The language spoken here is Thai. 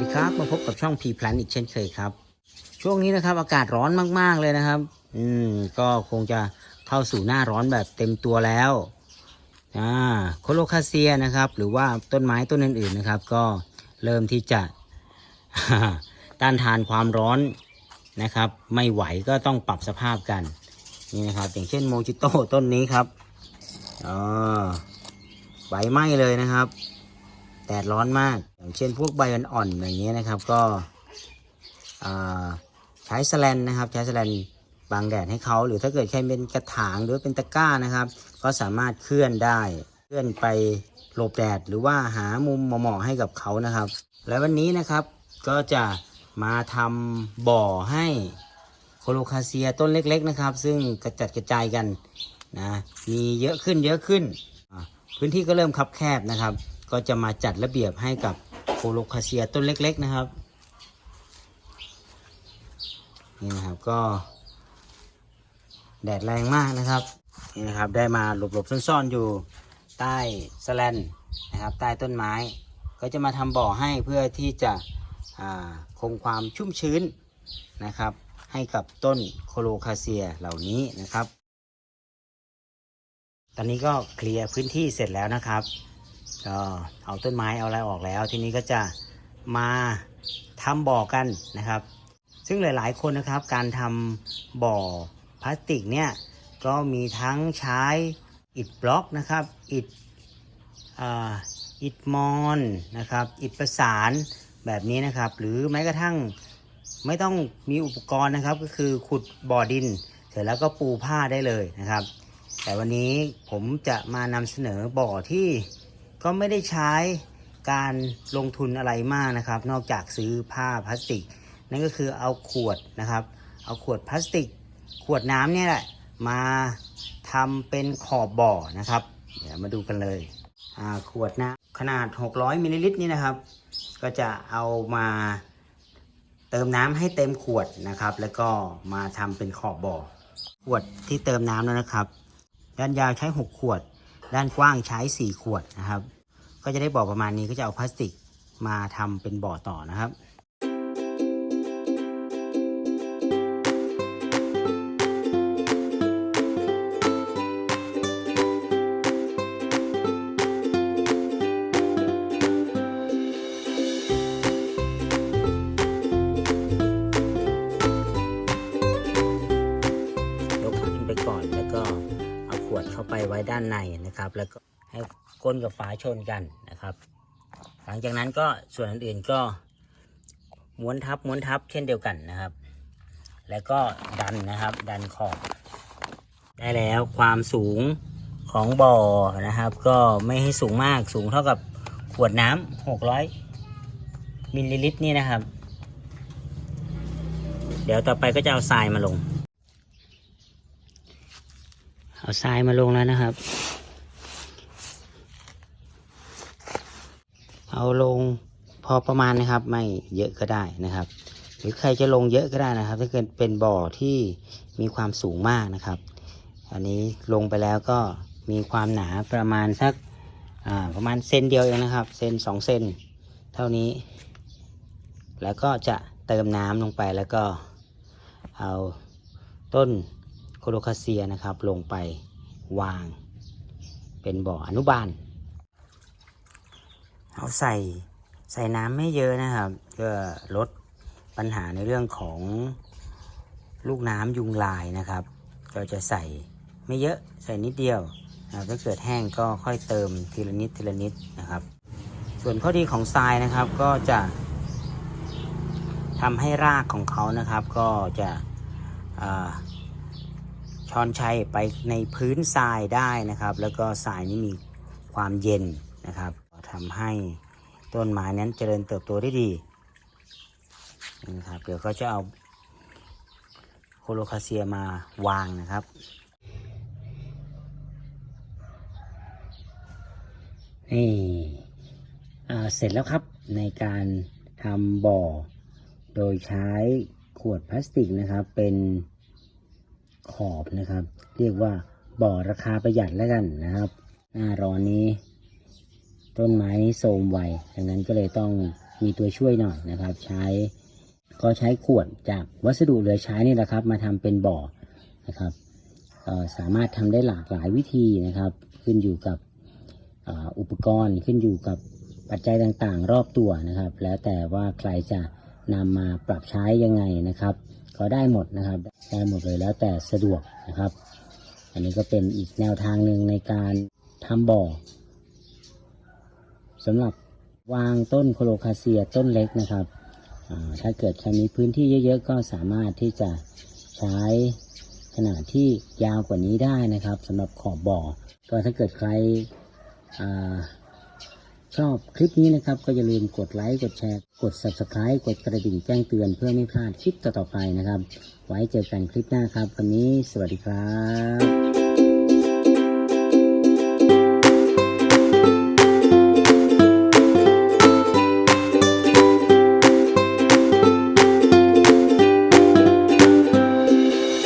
ดีครับมาพบกับช่อง P Plan อีกเช่นเคยครับ ช่วงนี้นะครับ อากาศร้อนมาก ๆ เลยนะครับ อืมก็คงจะเข้าสู่หน้าร้อนแบบเต็มตัวแล้วอ่าโคโลคาเซียนะครับ หรือว่าต้นไม้ต้นอื่น ๆนะครับ ก็เริ่มที่จะต้านทานความร้อนนะครับ ไม่ไหวก็ต้องปรับสภาพกัน นี่นะครับ อย่างเช่นโมจิโต้ต้นนี้ครับอ๋อใบไหม้เลยนะครับ แดดร้อนมาก อย่างเช่นพวกใบอ่อนๆอย่างเงี้ยนะครับ ก็ใช้สแลนนะครับ ใช้สแลนบังแดดให้เขา หรือถ้าเกิดแค่เป็นกระถางหรือเป็นตะกร้านะครับ ก็สามารถเคลื่อนได้ เคลื่อนไปหลบแดดหรือว่าหามุมเหมาะๆให้กับเขานะครับ และวันนี้นะครับก็จะมาทำบ่อให้โคโลคาเซียต้นเล็กๆนะครับ ซึ่งกระจัดกระจายกันนะ มีเยอะขึ้นเยอะขึ้น พื้นที่ก็เริ่มคับแคบนะครับ ก็จะมาจัดระเบียบให้กับโคโลคาเซียต้นเล็ก ๆนะครับนี่นะครับก็แดดแรงมากนะครับนี่นะครับได้มาหลบๆซ่อนๆอยู่ใต้สแลนนะครับใต้ต้นไม้ ก็จะมาทำบ่อให้เพื่อที่จะคงความชุ่มชื้นนะครับ ให้กับต้นโคโลคาเซียเหล่านี้นะครับ ตอนนี้ก็เคลียร์พื้นที่เสร็จแล้วนะครับ ก็เอาต้นไม้เอาอะไรออกแล้ว ทีนี้ก็จะมาทำบ่อกันนะครับ ซึ่งหลาย ๆ คนนะครับ การทำบ่อพลาสติกเนี่ยก็มีทั้งใช้อิฐบล็อกนะครับอิฐอิฐมอนนะครับอิฐประสานแบบนี้นะครับ หรือแม้กระทั่งไม่ต้องมีอุปกรณ์นะครับ ก็คือขุดบ่อดิน เสร็จแล้วก็ปูผ้าได้เลยนะครับ แต่วันนี้ผมจะมานำเสนอบ่อที่ ก็ไม่ได้ใช้การลงทุนอะไรมากนะครับ นอกจากซื้อผ้าพลาสติก นั่นก็คือเอาขวดนะครับ เอาขวดพลาสติก ขวดน้ำเนี่ยแหละมาทำเป็นขอบบ่อนะครับ เดี๋ยวมาดูกันเลยอ่าขวดน้ำขนาด 600มิลลิลิตรนี่นะครับ ก็จะเอามาเติมน้ำให้เต็มขวดนะครับ แล้วก็มาทำเป็นขอบบ่อ ขวดที่เติมน้ำแล้วนะครับ ด้านยาวใช้ 6 ขวด ด้านกว้างใช้ 4 ขวดนะครับ ก็จะได้บ่อประมาณนี้ก็จะเอาพลาสติกมาทำเป็นบ่อต่อนะครับ วดเข้าไปไว้ด้านในนะครับ แล้วก็ให้ก้นกับฝาชนกันนะครับ หลังจากนั้นก็ส่วนอื่นๆก็ม้วนทับม้วนทับเช่นเดียวกันนะครับ แล้วก็ดันนะครับ ดันขอบได้แล้วความสูงของบ่อนะครับ ก็ไม่ให้สูงมากสูงเท่ากับขวดน้ำ600มิลลิลิตรนี่นะครับ เดี๋ยวต่อไปก็จะเอาทรายมาลง เอาทรายมาลงแล้วนะครับ เอาลงพอประมาณนะครับ ไม่เยอะก็ได้นะครับ หรือใครจะลงเยอะก็ได้นะครับ ถ้าเกิดเป็นบ่อที่มีความสูงมากนะครับ อันนี้ลงไปแล้วก็มีความหนาประมาณสักประมาณเซนเดียวเองนะครับ เซนสองเซนเท่านี้ แล้วก็จะเติมน้ำลงไปแล้วก็เอาต้น โคโลคาเซียนะครับ ลงไปวาง เป็นบ่ออนุบาลเอาใส่ใส่น้ำไม่เยอะนะครับเพื่อลดปัญหาในเรื่องของลูกน้ำยุงลายนะครับก็จะใส่ไม่เยอะใส่นิดเดียวนะถ้าเกิดแห้งก็ค่อยเติมทีละนิดทีละนิดนะครับ ส่วนข้อดีของทรายนะครับก็จะทำให้รากของเขานะครับ ก็จะ ช้อนชัยไปในพื้นทรายได้นะครับ แล้วก็ทรายนี้มีความเย็นนะครับทำให้ต้นไม้นั้นเจริญเติบโตได้ดีนะครับเดี๋ยวก็จะเอาโคโลคาเซียมาวางนะครับนี่เสร็จแล้วครับในการทำบ่อ โดยใช้ขวดพลาสติกนะครับเป็น ขอบนะครับ เรียกว่าบ่อราคาประหยัดแล้วกันนะครับ หน้าร้อนนี้ ต้นไม้โทมไวดังนั้นก็เลยต้องมีตัวช่วยหน่อยนะครับ ใช้ก็ใช้ขวดจากวัสดุเหลือใช้นี่แหละครับ มาทำเป็นบ่อนะครับสามารถทำได้หลากหลายวิธีนะครับ ขึ้นอยู่กับอุปกรณ์ขึ้นอยู่กับปัจจัยต่างๆ รอบตัวนะครับ แล้วแต่ว่าใครจะ นำมาปรับใช้ยังไงนะครับ ก็ได้หมดนะครับ ได้หมดเลยแล้วแต่สะดวกนะครับ อันนี้ก็เป็นอีกแนวทางหนึ่งในการทำบ่อสำหรับวางต้นโคโลคาเซียต้นเล็กนะครับถ้าเกิดใครมีพื้นที่เยอะๆ ก็สามารถที่จะใช้ขนาดที่ยาวกว่านี้ได้นะครับสำหรับขอบบ่อ ก็ถ้าเกิดใคร ชอบคลิปนี้นะครับ ก็อย่าลืมกดไลค์ กดแชร์ กด subscribe กดกระดิ่งแจ้งเตือนเพื่อไม่พลาดคลิปต่อๆไปนะครับ ไว้เจอกันคลิปหน้าครับ วันนี้สวัสดีครับ